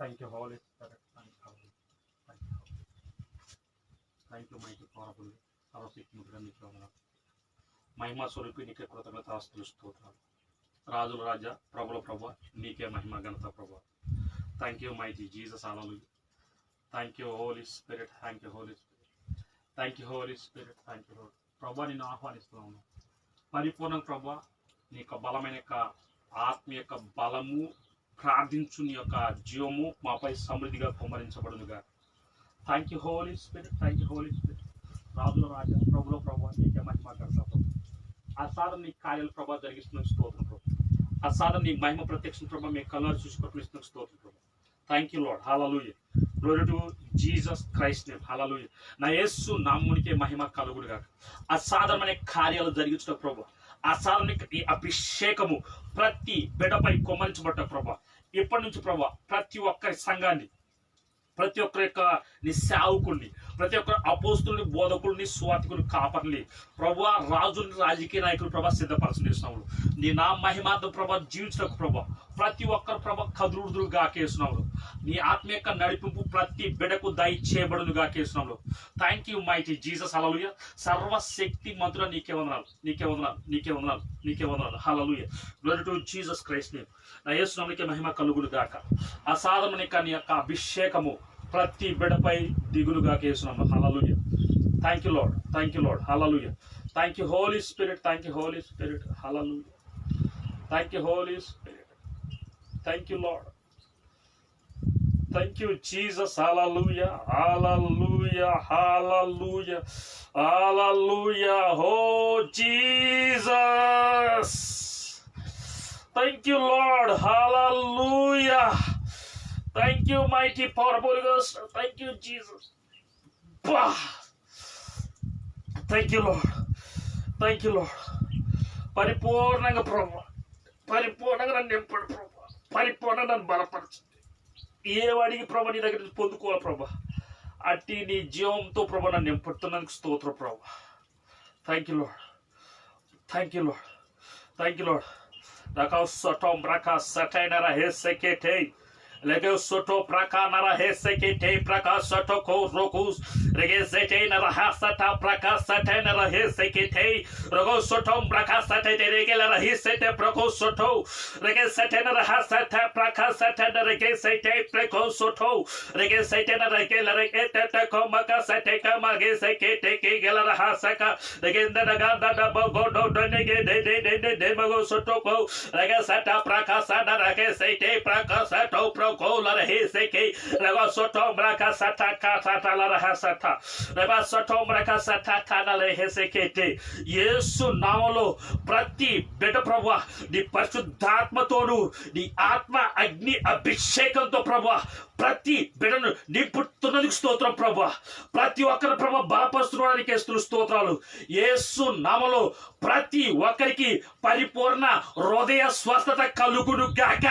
Thank you holy spirit thank you holy thank you thank you మైకి powerful సర్వశక్తిముఖుడు నీకు వందనాలు మహిమ స్వరూపి నీకే కృతజ్ఞత ఆస్తులు స్తోత్రాలు. రాజుల రాజా ప్రభుల ప్రభు నీకే మహిమ ఘనత ప్రభా. Thank you my Jesus ఆలలు thank you holy spirit thank you holy spirit thank you holy spirit thank you ప్రభా నేను ఆహ్వానిస్తున్నాను పరిపూర్ణ ప్రభా నీ యొక్క బలమైన యొక్క ఆత్మ యొక్క బలము ప్రార్థించు నీ యొక్క జీవము మాపై సమృద్ధిగా కుమ్మరించబడునుగా. Thank you holy spirit thank you holy spirit రాజుల రాజా ప్రభులో ప్రభా నీకే మహిమ ఘనత ప్రభు అసాధన నీ కార్యాల ప్రభావ జరిగిస్తున్న స్తోత్రం ప్రభు. అసాధం నీ మహిమ ప్రత్యక్ష ప్రభా మీ కలర్ చూసి ప్రకటిస్తున్న స్తోత్రం ప్రభు. Thank you Lord hallelujah glory to Jesus Christ name hallelujah నా యేసు నామ్మునికే మహిమ కలుగుడుగా అసాధారణమైన కార్యాలు జరిగించుట ప్రభు. అసాధారణ అభిషేకము ప్రతి బిడపై కొమ్మరించబడ్డ ప్రభా. ఇప్పటి నుంచి ప్రభా ప్రతి ఒక్కరి సంఘాన్ని ప్రతి ఒక్కరి యొక్క నీ సేవకుల్ని ప్రతి ఒక్కరు అపోస్తుల్ని బోధకుల్ని స్వాతికుని కాపర్ని ప్రభా రాజుని రాజకీయ నాయకులు ప్రభా సిద్ధపరచనిస్తున్నాము నీ నా మహిమార్థం ప్రభా జీవించడానికి ప్రభా. ప్రతి ఒక్కరు ప్రభ కదురుదురు గాకేసినాము నీ ఆత్మ యొక్క నడిపింపు ప్రతి బిడకు దయచేయబడును గాకేసినాము thank you mighty Jesus hallelujah సర్వశక్తి మధుర నీకే వందనాలు. నీకే వందనాలు. నీకే వందనాలు. నీకే వందనాలు. Hallelujah glory to Jesus Christ name నా యేసునామనికి మహిమ కలుగులు గాక. అసాధమైన నీ యొక్క అభిషేకము ప్రతి బిడపై దిగులుగా కేసున్నాము hallelujah thank you Lord thank you Lord hallelujah thank you holy spirit thank you holy spirit hallelujah thank you holy spirit thank you Lord thank you Jesus hallelujah hallelujah hallelujah hallelujah oh Jesus Thank you, Lord. Hallelujah. Thank you, mighty powerful Ghost. Thank you, Jesus. Bah. Thank you, Lord. Thank you, Lord. పరిపూర్ణంగా ప్రభు పరిపూర్ణంగా నన్ను నింపడు ప్రభు పరిపూర్ణ నన్ను బలపరచండి. ఏ వాడికి నీ దగ్గర పొందుకోవాలి ప్రభా? అట్టి నీ జీవంతో ప్రభు నన్ను నింపుతున్నందుకు స్తోత్ర ప్రభు. Thank you Lord thank you Lord thank you Lord Dakau soto braka satai nara hesekete. Lego soto praka nara hese ke te praka soto ko rokus. Rege zete nara hasata praka sate nara hese ke te. Rogo soto praka sate de rege nara hese te proko soto. Rege sate nara hasata praka sate nara rege sete preko soto. Rege sete nara rege nara ge te te ko maka sate ka mage se ke te ke ge nara hasaka. Rege nara ga da da bo go do do ne ge de de de de de mago soto ko. Rege sata praka sate nara rege sete praka sato proko. Brako lara heseke. Rego soto braka sata kata lara hasata. Reba soto braka sata kana lara hesekete. Yesu నామలో ప్రతి బిడ్డ ప్రభు నీ పరిశుద్ధాత్మతోను నీ ఆత్మ అగ్ని అభిషేకంతో ప్రభు ప్రతి బిడను నింపుతున్నందుకు స్తోత్రం ప్రభు ప్రతి ఒక్కరి ప్రభు బలపరుస్తున్నానికి వేస్తున్న స్తోత్రాలు యేసు నామలో ప్రతి ఒక్కరికి పరిపూర్ణ హృదయ స్వస్థత కలుగును గాక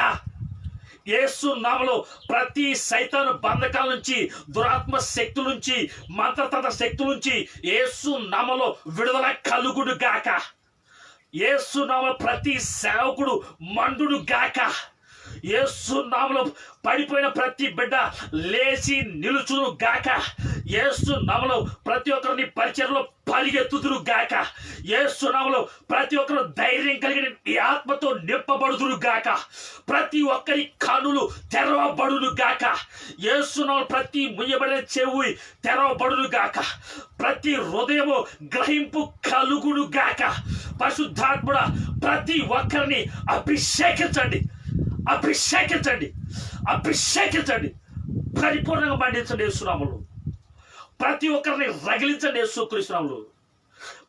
యేసు నామలో ప్రతి సైతాను బంధకాల నుంచి దురాత్మ శక్తుల నుంచి మంత్రతంత్ర శక్తుల నుంచి యేసు నామలో విడుదల కలుగుడు గాక. యేసు నామలో ప్రతి సేవకుడు మండుడు గాక. యేసు నామలో పడిపోయిన ప్రతి బిడ్డ లేచి నిలుచును గాక. యేసు నామలో ప్రతి ఒక్కరిని పరిచయంలో పరిగెత్తుదురు గాక. యేసు నామలో ప్రతి ఒక్కరు ధైర్యం కలిగిన ఈ ఆత్మతో నింపబడుదురు గాక. ప్రతి ఒక్కరి కనులు తెరవబడును గాక. యేసు నామలో ప్రతి ముయ్యబడిన చెవి తెరవబడును గాక. ప్రతి హృదయము గ్రహింపు కలుగును గాక. పరిశుద్ధాత్ముడ ప్రతి ఒక్కరిని అభిషేకించండి. అభిషేకించండి. అభిషేకించండి. పరిపూర్ణంగా మండించండి యేసునాములు. ప్రతి ఒక్కరిని రగిలించండి యేసుక్రీస్తునాములు.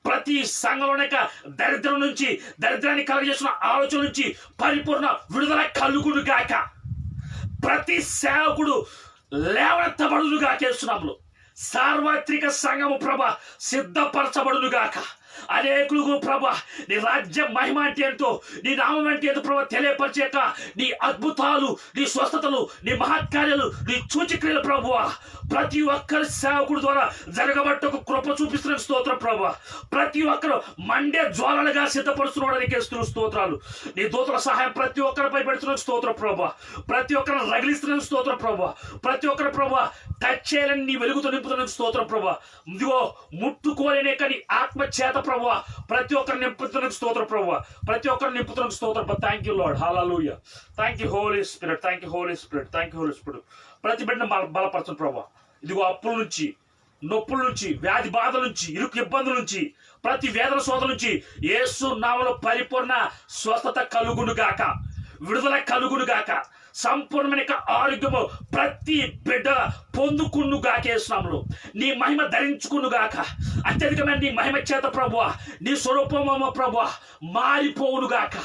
ప్రతి సంఘంలోనక దరిద్రం నుంచి దరిద్రాన్ని కలగజేసిన ఆలోచన నుంచి పరిపూర్ణ విడుదల కలుగుడు గాక. ప్రతి సేవకుడు లేవనెత్తబడును గాక సార్వత్రిక సంఘము ప్రభ సిద్ధపరచబడును గాక. అనేకులకు ప్రభా నీ రాజ్యం మహిమ అంటే ఏంటో నీ నామం అంటే ఏంటో ప్రభా తెలియపరిచేక నీ అద్భుతాలు నీ స్వస్థతలు నీ మహత్కార్యాలు నీ సూచక్రియలు ప్రభువ. ప్రతి ఒక్కరి సేవకుడు ద్వారా జరగబట్టకు కృప చూపిస్తున్న స్తోత్ర ప్రభా. ప్రతి ఒక్కరు మండే జ్వాలలుగా సిద్ధపరుస్తున్నాడానికి స్తోత్రాలు. నీ దూతల సహాయం ప్రతి ఒక్కరిపై పెడుతున్న స్తోత్ర ప్రభ. ప్రతి ఒక్కరు రగిలిస్తున్న స్తోత్ర ప్రభ. ప్రతి ఒక్కరి ప్రభా టచ్ చేయాలని నీ వెలుగుతో నింపుతున్న స్తోత్ర ప్రభా. ఇదిగో ముట్టుకోలేనే కానీ ఆత్మ చేత ప్రభు. ప్రతి ఒక్కరిని నింపుతున్న స్తోత్ర ప్రభు. ప్రతి ఒక్కరిని నింపుతున్న స్తోత్ర thank you Lord hallelujah thank you holy spirit thank you holy spirit thank you holy spirit ప్రతి బిడ్డ బల బలపరచు ప్రభు. ఇదిగో అప్పుల నుంచి నొప్పుల నుంచి వ్యాధి బాధల నుంచి ఇరుకు ఇబ్బందుల నుంచి ప్రతి వేదన శోధ నుంచి ఏసు నామలో పరిపూర్ణ స్వస్థత కలుగును గాక విడుదల కలుగును గాక సంపూర్ణమైన ఆరోగ్యము ప్రతి బిడ్డ పొందుకును గాకేస్తున్నాములు నీ మహిమ ధరించుకును గాక. అత్యధికమైన నీ మహిమ చేత ప్రభువ నీ స్వరూపమమ్మ ప్రభువ మారిపోవును గాక.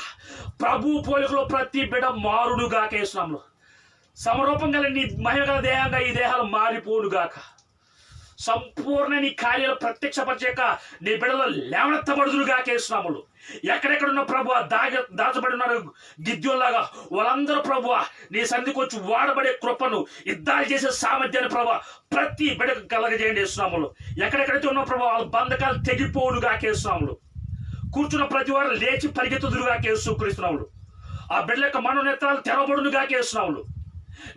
ప్రభు పోలికలో ప్రతి బిడ్డ మారును గాకేస్తున్నాములు సమరూపం గల నీ మహిమ గల దేహంగా ఈ దేహాలు మారిపోవును గాక. సంపూర్ణ నీ కార్యాలు ప్రత్యక్షపరిచాక నీ బిడ్డలో లేవనెత్తబడుదురుగా కేసునాములు ఎక్కడెక్కడున్న ప్రభు దాగ దాచబడి ఉన్నారు గిద్యోలాగా వాళ్ళందరూ ప్రభు నీ సంధికి వచ్చి వాడబడే కృపను యుద్ధాలు చేసే సామర్థ్యాన్ని ప్రభు ప్రతి బిడ్డకు కలగజేయండి ఇస్తున్నాములు ఎక్కడెక్కడైతే ఉన్న ప్రభు వాళ్ళ బంధకాలు తెగిపోవునుగా కేసునాములు కూర్చున్న ప్రతి వారు లేచి పరిగెత్తుదురుగా కేసు క్రీస్తున్నాములు ఆ బిడ్డల యొక్క మనోనేత్రాలు తెరవబడునుగా కేసునాములు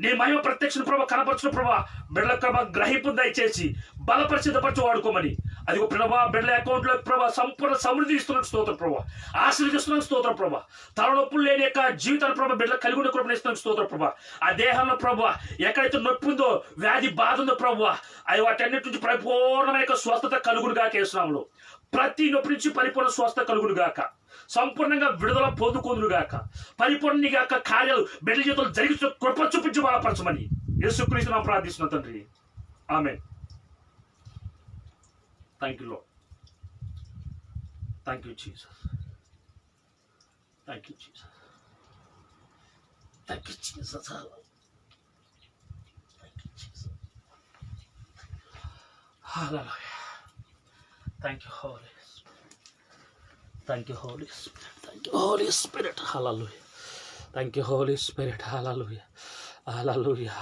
నీ మహిమ ప్రత్యక్ష ప్రభా కనపరచిన ప్రభా. బిడ్డల క్రమ గ్రహింపు దయచేసి బలపరిచితపరచు వాడుకోమని అది ప్రభా బిడ్డల అకౌంట్లో ప్రభా సంపూర్ణ సమృద్ధి ఇస్తున్న స్తోత్రం ప్రభా. ఆశీర్వదిస్తున్న స్తోత్ర ప్రభా. తలనొప్పులు లేని యొక్క జీవితాల ప్రభ బిడ్డలు కలిగి ఉన్న కృపణ ఇస్తున్న స్తోత్ర ప్రభా. ఆ దేహంలో ప్రభా ఎక్కడైతే నొప్పి ఉందో వ్యాధి బాధ ఉందో ప్రభా అవి వాటన్నిటి నుంచి పరిపూర్ణమైన యొక్క స్వస్థత కలుగునుగా కేసునాములు ప్రతి నొప్పి నుంచి పరిపూర్ణ స్వస్థ కలుగుడు గాక. సంపూర్ణంగా విడుదల పొందుకుందురు గాక. పరిపూర్ణ గాక కార్యాలు బిడ్డల జీవితంలో జరిగి కృప చూపించి బలపరచమని. యేసుక్రీస్తు నా ప్రార్థిస్తున్నా తండ్రి. ఆమె Thank you, Lord. Thank you, Jesus. Thank you, Jesus. Thank you, Jesus. Thank you, Jesus. Hallelujah. Thank you, Holy Spirit. Thank you, Holy Spirit. Thank you, Holy Spirit. Hallelujah. Thank you, Holy Spirit. Hallelujah. Hallelujah.